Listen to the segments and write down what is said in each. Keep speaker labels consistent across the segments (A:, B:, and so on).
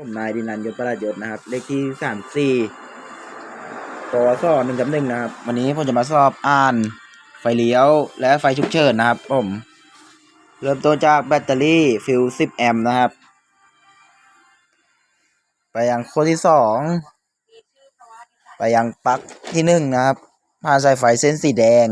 A: ผมนายดินันยศประยศนะครับ เลขที่สามสี่ปวสหนึ่งกับหนึ่งนะครับ วันนี้ผมจะมาสอบอ่าน ไฟเลี้ยวและไฟฉุกเฉินนะครับ ผม เริ่มต้นจากแบตเตอรี่ฟิลสิบแอมป์นะครับ ไปยังโค้ดที่สองไปยังปลั๊กที่หนึ่งนะครับผ่านสายไฟเส้นสีแดง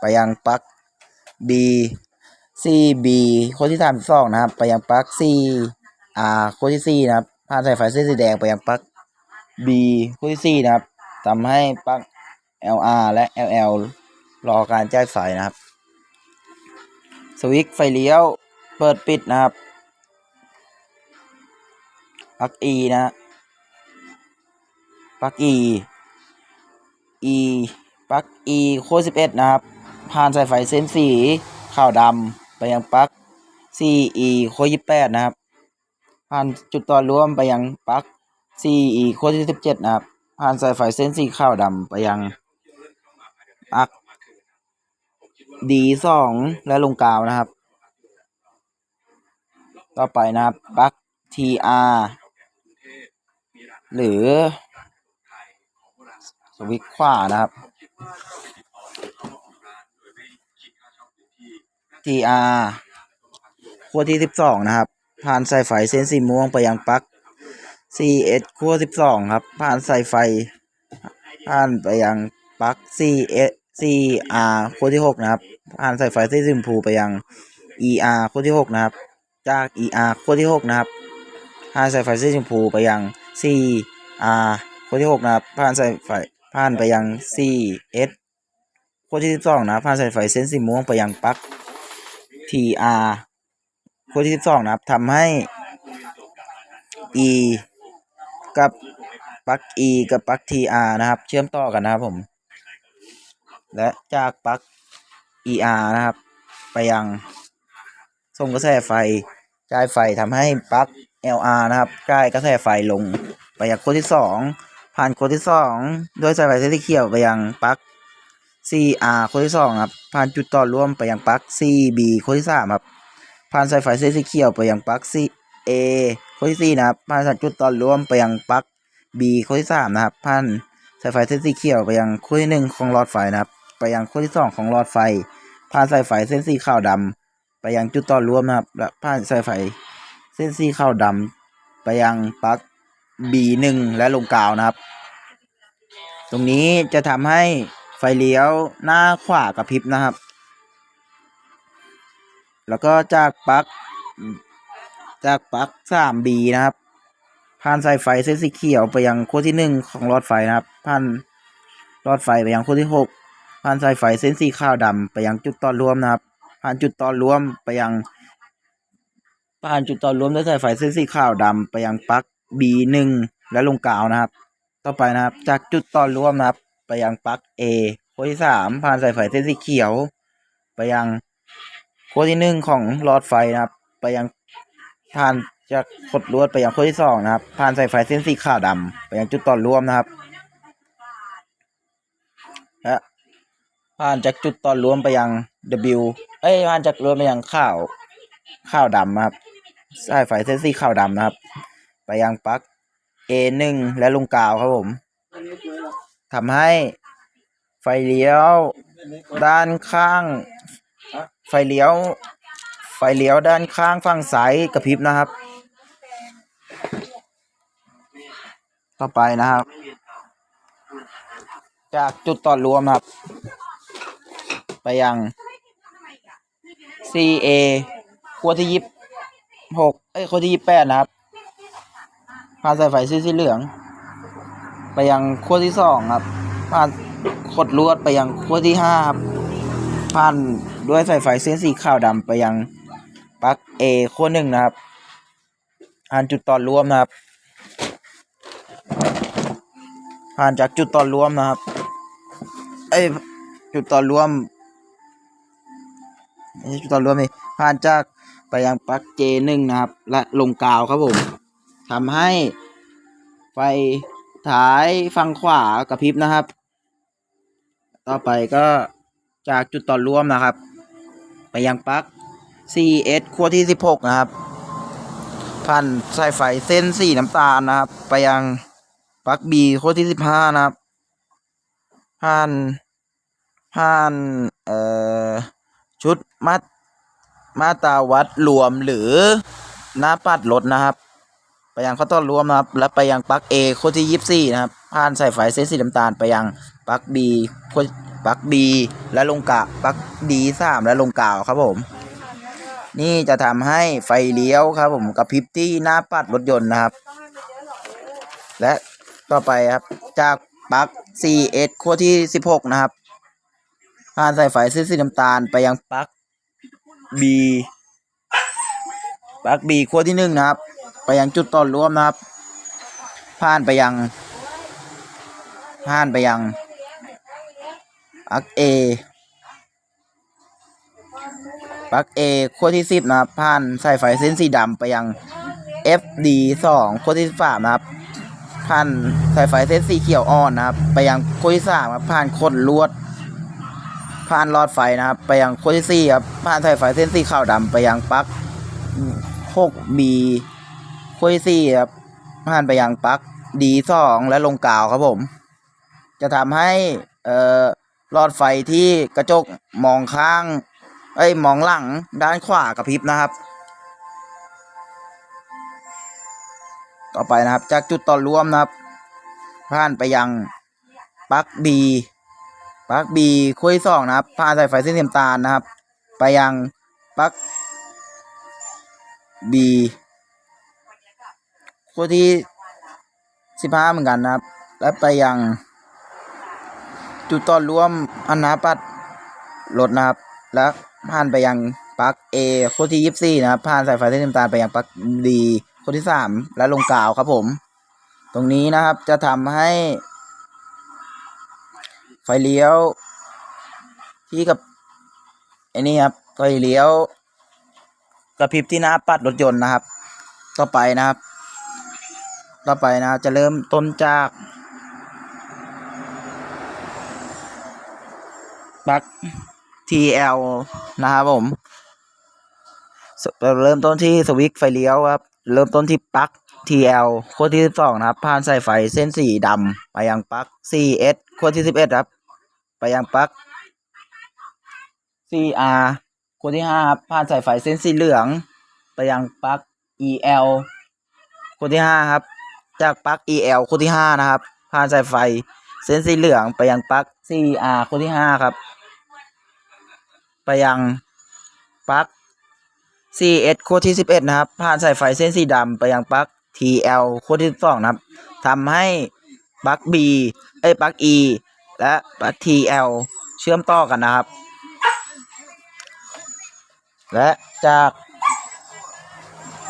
A: ไปยังปลั๊ก B C B โค้ดที่สามสองนะครับ ไปยังปลั๊ก C R โค้ดที่สี่นะครับผ่านสายไฟเส้นสีแดงไปยังปลั๊ก B โค้ดที่สี่นะครับทำให้ปลั๊ก L R และ L L รอการแจ่ายนะครับ สวิตช์ไฟเลี้ยวเปิดปิดนะครับปลั๊ก E นะปลั๊ก E E ปลั๊ก E โค้ดสิบเอ็ดนะครับ ผ่านสายไฟเส้นสีขาวดำไปยังปลั๊ก CE โค้ดยี่สิบแปดนะครับ ผ่านจุดต่อร่วมไปยังปลั๊ก CE โค้ดที่สิบเจ็ดนะครับ ผ่านสายไฟเส้นสีขาวดำไปยังปลั๊ก D สองและลงกาวนะครับ ต่อไปนะครับปลั๊ก TR หรือ สวิตขวานะครับ TR ขั้วที่สิบสองนะครับ ผ่านสายไฟเส้นสีม่วงไปยังปลั๊ก CS ขั้วสิบสองครับ ผ่านสายไฟ ผ่านไปยังปลั๊ก CS CR ขั้วที่หกนะครับ ผ่านสายไฟเส้นสีชมพูไปยัง ER ขั้วที่หกนะครับ จาก ER ขั้วที่หกนะครับ ผ่านสายไฟเส้นชมพูไปยัง CR ขั้วที่หกนะครับ ผ่านสายไฟ ผ่านไปยัง CS ขั้วที่สิบสองนะผ่านสายไฟเส้นสีม่วงไปยังปลั๊ก TR ขั้วที่สิบสองนะครับทำให้ E กับปลั๊ก E กับปลั๊ก TR นะครับ เชื่อมต่อกันนะครับผม และจากปลั๊ก ER นะครับ ไปยังส่งกระแสไฟจ่ายไฟทำให้ปลั๊ก LR นะครับจ่ายกระแสไฟลงไปยังขั้วที่สองผ่านขั้วที่สองด้วยสายไฟเส้นสีเขียวไปยังปลั๊ก CR ขั้วที่สองครับผ่านจุดต่อร่วมไปยังปลั๊ก CB ขั้วที่สามครับ ผ่านสายไฟเส้นสีเขียวไปยังปลั๊ก CA ขั้วที่สี่นะครับผ่านสายจุดต่อร่วมไปยังปลั๊ก B ขั้วที่สามนะครับผ่านสายไฟเส้นสีเขียวไปยังขั้วที่หนึ่งของหลอดไฟนะครับ ไปยังขั้วที่สองของหลอดไฟ ผ่านสายไฟเส้นสีขาวดำไปยังจุดต่อร่วมนะครับและผ่านสายไฟเส้นสีขาวดำไปยังปลั๊ก B หนึ่งและลงกาวนะครับ ตรงนี้จะทำให้ไฟเลี้ยวหน้าขวากระพริบนะครับ แล้วก็จากปลั๊กจากปลั๊ก 3B นะครับ ผ่านสายไฟเส้นสีเขียวไปยังขั้วที่หนึ่งของหลอดไฟนะครับ ผ่านหลอดไฟไปยังขั้วที่หกผ่านสายไฟเส้นสีขาวดำไปยังจุดต่อรวมนะครับ ผ่านจุดต่อรวมไปยังผ่านจุดต่อรวมด้วยสายไฟเส้นสีขาวดำไปยังปลั๊ก B1 และลงกาวนะครับ ต่อไปนะครับ จากจุดต่อรวมนะครับ ไปยังปลั๊ก A ขั้วที่สามผ่านสายไฟเส้นสีเขียว ไปยัง ขั้วที่หนึ่งของหลอดไฟนะครับ ไปยังผ่านจากขดลวดไปยังขั้วที่สองนะครับ ผ่านสายไฟเส้นสีขาวดำไปยังจุดต่อรวมนะครับและผ่านจากจุดต่อรวมไปยัง W เอ้ยผ่านจากรวมไปยังข้าวข้าวดำนะครับสายไฟเส้นสีขาวดำนะครับ ไปยังปลั๊ก A1 และลงกาวครับผมทำให้ไฟเลี้ยวด้านข้าง ฟเลี้ยว ไฟเลี้ยวด้านข้างฝั่งซ้ายกระพริบนะครับ ต่อไปนะครับ จากจุดต่อรวมครับ ไปยัง CA ขั้วที่ยี่หกเอ้ยขั้วที่ยี่แปดนะครับผ่านสายไฟสีสีเหลือง ไปยังขั้วที่สองครับผ่านขดลวดไปยังขั้วที่ห้าครับผ่าน ด้วยสายไฟเส้นสีขาวดำไปยังปลั๊ก A ขั้วหนึ่งนะครับผ่านจุดต่อรวมนะครับ ผ่านจากจุดต่อรวมนะครับเอ้ยจุดต่อรวมไม่ใช่จุดต่อรวมนี่ผ่านจากไปยังปลั๊ก J1 นะครับ และลงกาวครับผมทำให้ไฟท้ายฝั่งขวากระพริบนะครับ ต่อไปก็จากจุดต่อรวมนะครับ ไปยังปลั๊ก CS ขั้วที่ 16 นะครับ ผ่านสายไฟเส้นสีน้ำตาลนะครับ ไปยังปลั๊กบีขั้วที่สิบห้านะครับ ผ่านผ่านเอ่อชุดมัดมาตาวัดรวมหรือหน้าปัดรถนะครับ ไปยังข้อต่อรวมนะครับ แล้วไปยังปลั๊กเอขั้วที่ยี่สี่นะครับ ผ่านสายไฟเส้นสีน้ำตาลไปยังปลั๊กบีขั้ว ปลั๊กบีและลงกะปลั๊กดีสามและลงกาวครับผม นี่จะทำให้ไฟเลี้ยวครับผมกระพริบที่หน้าปัดรถยนต์นะครับ และต่อไปครับจากปลั๊ก 4S ขั้วที่ 16 นะครับผ่านสายไฟเส้นสีน้ำตาลไปยังปลั๊ก B ปลั๊ก B ขั้วที่1นะครับ ไปยังจุดต่อร่วมนะครับ ผ่านไปยังผ่านไปยัง ปลั๊ก A ปลั๊ก A ขั้วที่10นะครับผ่านสายไฟเส้นสีดำไปยัง FD 2ขั้วที่13นะครับผ่านสายไฟเส้นสีเขียวอ่อนนะครับ ไปยังขั้วที่สามครับผ่านขดลวด ผ่านหลอดไฟนะครับ ไปยังขั้วที่สี่ครับผ่านสายไฟเส้นสีขาวดำไปยังปลั๊ก 6B ขั้วที่สี่ครับผ่านไปยังปลั๊ก D2 และลงกาวครับผม จะทำให้เอ่อ หลอดไฟที่กระจกมองข้างเอ้มองหลังด้านขวากระพริบนะครับ ต่อไปนะครับจากจุดต่อร่วมนะครับ ผ่านไปยังปลั๊กบีปลั๊กบีขั้วที่สองนะครับผ่านสายไฟเส้นเสีน้ำตาลนะครับ ไปยังปลั๊กบีขั้วที่สิบห้าเหมือนกันนะครับ และไปยัง จุดต่อร่วมอันนาปัดรถนะครับ แล้วผ่านไปยังปลั๊ก A ขั้วที่ยี่สี่นะครับ ผ่านสายไฟเส้นน้ำตาลไปยังปลั๊ก D ขั้วที่สามและลงกาวครับผม ตรงนี้นะครับจะทำให้ ไฟเลี้ยว ที่กับไอ้นี่ครับไฟเลี้ยวกระพริบที่หน้าปัดรถยนต์นะครับ ต่อไปนะครับ ต่อไปนะจะเริ่มต้นจาก ปลั๊ก TL นะครับผม เริ่มต้นที่สวิตช์ไฟเลี้ยวครับ เริ่มต้นที่ปลั๊ก TL ขั้วที่ 12 นะครับ ผ่านสายไฟเส้นสีดำไปยังปลั๊ก 4S ขั้วที่ 11 ครับ ไปยังปลั๊ก CR ขั้วที่5ครับ ผ่านสายไฟเส้นสีเหลือง ไปยังปลั๊ก EL ขั้วที่ 5 ครับ จากปลั๊ก EL ขั้วที่ 5 นะครับ ผ่านสายไฟเส้นสีเหลืองไปยังปลั๊ก CR ขั้วที่5ครับ ไปยังปลั๊ก CS ขั้วที่11นะครับ ผ่านสายไฟเส้นสีดำไปยังปลั๊ก TL ขั้วที่12นะครับทำให้ปลั๊ก B เอ้ยปลั๊ก E และปลั๊ก TL เชื่อมต่อกันนะครับ และจาก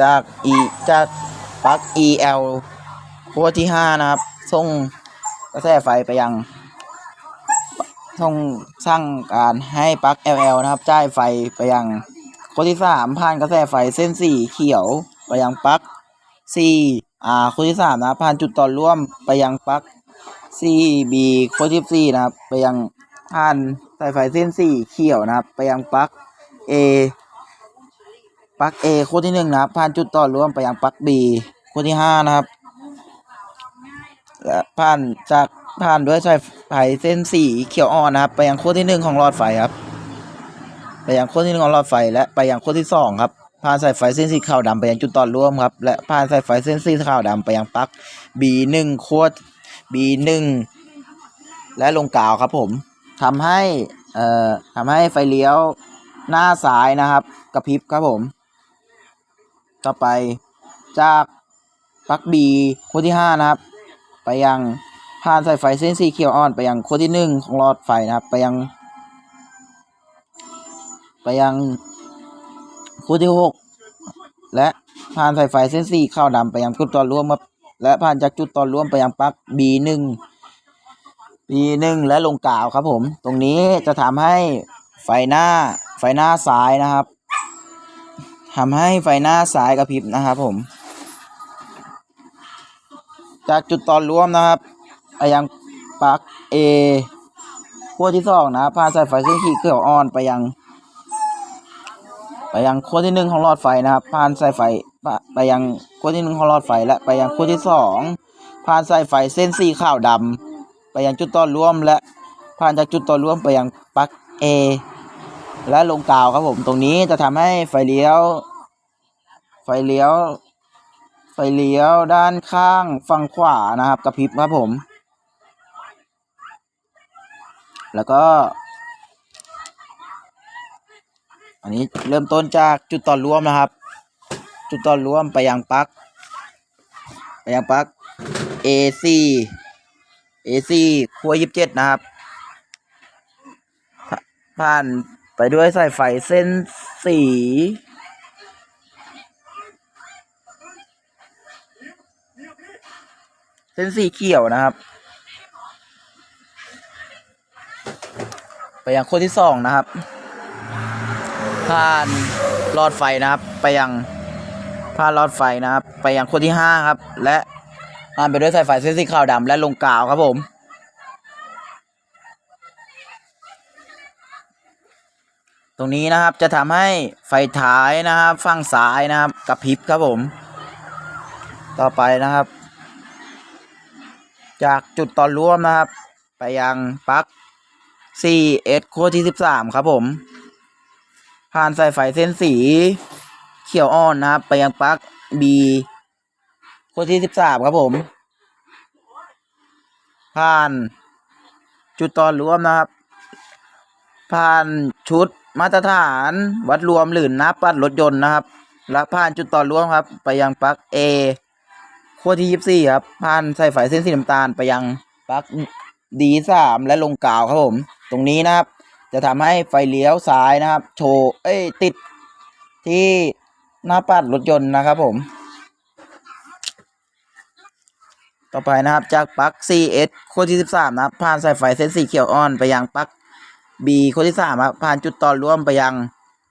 A: จาก E จากปลั๊ก EL ขั้วที่5นะครับ ส่งกระแสไฟไปยัง ส่งสร้างการให้ปลั๊ก LL นะครับจ่ายไฟไปยังขั้วที่สามผ่านกระแสไฟเส้นสีเขียวไปยังปลั๊ก C อ่าขั้วที่สามนะครับผ่านจุดต่อร่วมไปยังปลั๊ก CB ขั้วที่สี่นะครับ ไปยังผ่านสายไฟเส้นสีเขียวนะครับ ไปยังปลั๊ก A ปลั๊ก A ขั้วที่หนึ่งนะครับผ่านจุดต่อร่วมไปยังปลั๊ก B ขั้วที่ห้านะครับและผ่านจาก ผ่านด้วยสายไฟเส้นสีเขียวอ่อนนะครับ ไปยังขั้วที่หนึ่งของหลอดไฟครับ ไปยังขั้วที่หนึ่งของหลอดไฟ และไปยังขั้วที่สองครับผ่านสายไฟเส้นสีขาวดำไปยังจุดต่อร่วมครับ และผ่านสายไฟเส้นสีขาวดำไปยังปลั๊ก B หนึ่งขั้ว B หนึ่งและลงกาวครับผมทำให้เอ่อทำให้ไฟเลี้ยวหน้าซ้ายนะครับ กระพริบครับผม ต่อไปจากปลั๊ก B ขั้วที่ห้านะครับ ไปยัง ผ่านสายไฟเส้นสีเขียวอ่อนไปยังขั้วที่หนึ่งของหลอดไฟนะครับ ไปยัง ไปยังขั้วที่หกและผ่านสายไฟเส้นสีขาวดำไปยังจุดต่อร่วมและผ่านจากจุดต่อร่วมไปยังปลั๊ก B หนึ่ง B หนึ่งและลงกาวครับผม ตรงนี้จะทำให้ไฟหน้าไฟหน้าซ้ายนะครับทำให้ไฟหน้าซ้ายกระพริบนะครับผม จากจุดต่อร่วมนะครับ ไปยังปลั๊ก A ขั้วที่สองนะผ่านสายไฟเส้นขีดเขียวอ่อนไปยัง ไปยังขั้วที่หนึ่งของหลอดไฟนะครับผ่านสายไฟไปยังขั้วที่หนึ่งของหลอดไฟและไปยังขั้วที่สองผ่านสายไฟเส้นสีขาวดำไปยังจุดต่อร่วมและผ่านจากจุดต่อร่วมไปยังปลั๊ก A และลงกาวครับผมตรงนี้จะทำให้ไฟเลี้ยว ไฟเลี้ยว ไฟเลี้ยวด้านข้างฝั่งขวานะครับกระพริบครับผม แล้วก็ อันนี้เริ่มต้นจากจุดต่อรวมนะครับ จุดต่อรวมไปยังปลั๊กไปยังปลั๊ก AC AC ขั้วยี่สิบเจ็ดนะครับ ผ่านไปด้วยสายไฟเส้นสีเส้นสีเขียวนะครับ ไปยังขั้วที่สองนะครับ ผ่านหลอดไฟนะครับ ไปยังผ่านหลอดไฟนะครับ ไปยังขั้วที่ห้าครับ และผ่านไปด้วยสายไฟเส้นสีขาวดำและลงกาวครับผมตรงนี้นะครับจะทำให้ไฟท้ายนะครับฝั่งซ้ายนะครับกระพริบครับผม ต่อไปนะครับ จากจุดต่อร่วมนะครับ ไปยังปลั๊ก 4S ขั้วที่ 13 ครับผม ผ่านสายไฟเส้นสี เขียวอ่อนนะครับ ไปยังปลั๊ก B ขั้วที่ 13 ครับผม ผ่านจุดต่อรวมนะครับ ผ่านชุดมาตรฐานวัดรวมหรือนับปัดรถยนต์นะครับ และผ่านจุดต่อรวมครับ ไปยังปลั๊ก A ขั้วที่ 24 ครับ ผ่านสายไฟเส้นสีน้ำตาลไปยังปลั๊ก D3 และลงกาวครับผม ตรงนี้นะครับ จะทำให้ไฟเลี้ยวซ้ายนะครับ โชว์เอ้ยติดที่หน้าปัดรถยนต์นะครับผม ต่อไปนะครับจากปลั๊ก CS ขั้วที่13 นะครับ ผ่านสายไฟเส้นสีเขียวอ่อนไปยังปลั๊ก B ขั้วที่3ครับผ่านจุดต่อร่วมไปยัง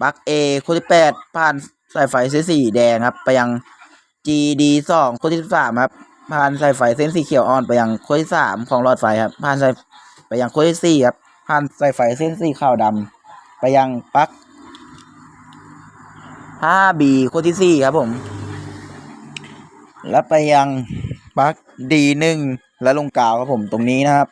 A: ปลั๊ก A ขั้วที่ 8 ผ่านสายไฟเส้นสีแดงครับ ไปยัง GD 2ขั้วที่13ครับ ผ่านสายไฟเส้นสีเขียวอ่อนไปยังขั้วที่3ของหลอดไฟครับ ผ่านสายไปยังขั้วที่4ครับ ผ่านสายไฟเส้นสีขาวดำไปยังปลั๊ก 5B ขั้วที่4ครับผม แล้วไปยังปลั๊ก D1 และลงกาวครับผมตรงนี้นะครับ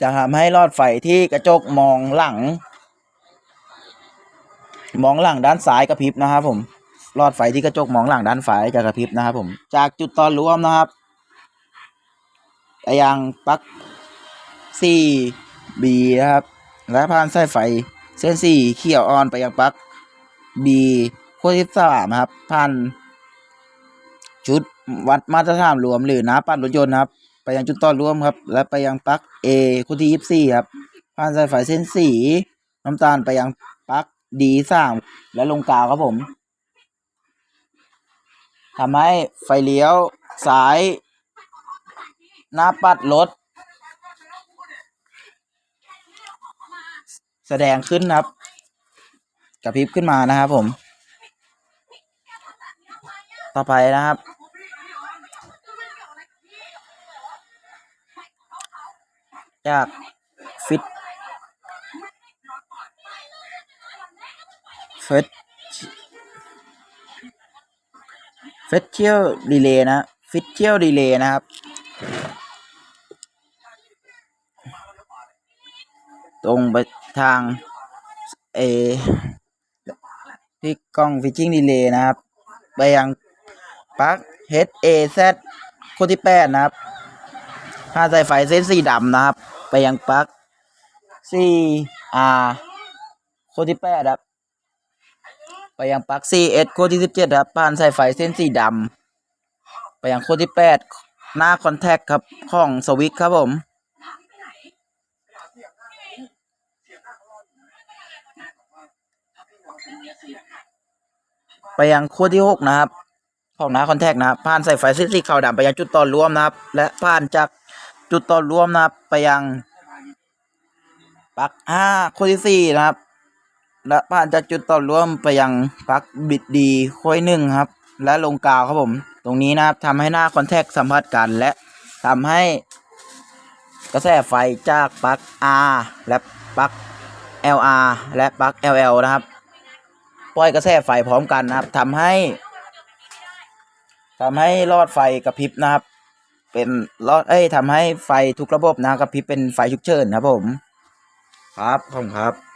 A: จะทำให้หลอดไฟที่กระจกมองหลัง มองหลังด้านซ้ายกระพริบนะครับผม ลอดไฟที่กระจกมองหลังด้านซ้ายจะกระพริบนะครับ ผม จากจุดต่อร่วมนะครับไปยังปลั๊ก 4B นะครับ และผ่านสายไฟเส้นสีเขียวออนไปยังปลั๊ก B ขั้วที่สามนะครับผ่านชุดวัดมาตรฐานรวมหรือน้าปัดรถยนต์นะครับ ไปยังจุดต่อรวมครับ และไปยังปลั๊ก A คู่ที่ยี่สี่ครับผ่านสายไฟเส้นสีน้ำตาลไปยังปลั๊ก D สามและลงกาวครับผม ทำให้ไฟเลี้ยวซ้าย หน้าปัดรถ แสดงขึ้นนะครับ กระพริบขึ้นมานะครับผม ต่อไปนะครับ จากฟิตเฟส เฟสเชียลดีเลย์นะฟิตเชียลดีเลย์นะครับ ตรงไปทางเอที่กล้องฟิชชิ่งดีเลย์นะครับ ไปยังปลั๊ก HAZ คู่ที่แปดนะครับถ้าสายไฟเส้นสีดำนะครับ ไปยังปลั๊ก 4R โค้ดที่แปดครับ ไปยังปลั๊ก 4S โค้ดที่สิบเจ็ดครับผ่านสายไฟเส้นสีดำไปยังโค้ดที่แปดหน้าคอนแทคครับของสวิตช์ครับผม ไปยังขั้วที่หกนะครับของหน้าคอนแทคนะครับผ่านสายไฟเส้นสีขาวดำไปยังจุดต่อร่วมนะครับ และผ่านจากจุดต่อร่วมนะครับไปยังปลั๊กห้าขั้วที่สี่นะครับ และผ่านจากจุดต่อร่วมไปยังปลั๊กบิดดีขั้วที่หนึ่งครับ และลงกาวครับผม ตรงนี้นะครับทำให้หน้าคอนแทคสัมผัสกันและทำให้กระแสไฟจากปลั๊ก R และปลั๊ก LR และปลั๊ก LL นะครับ ปล่อยกระแสไฟพร้อมกันนะครับทำให้ทำให้หลอดไฟกระพริบนะครับ เป็นหลอดเอ้ยทำให้ไฟทุกระบบนะกระพริบเป็นไฟฉุกเฉินครับผม ครับผมครับ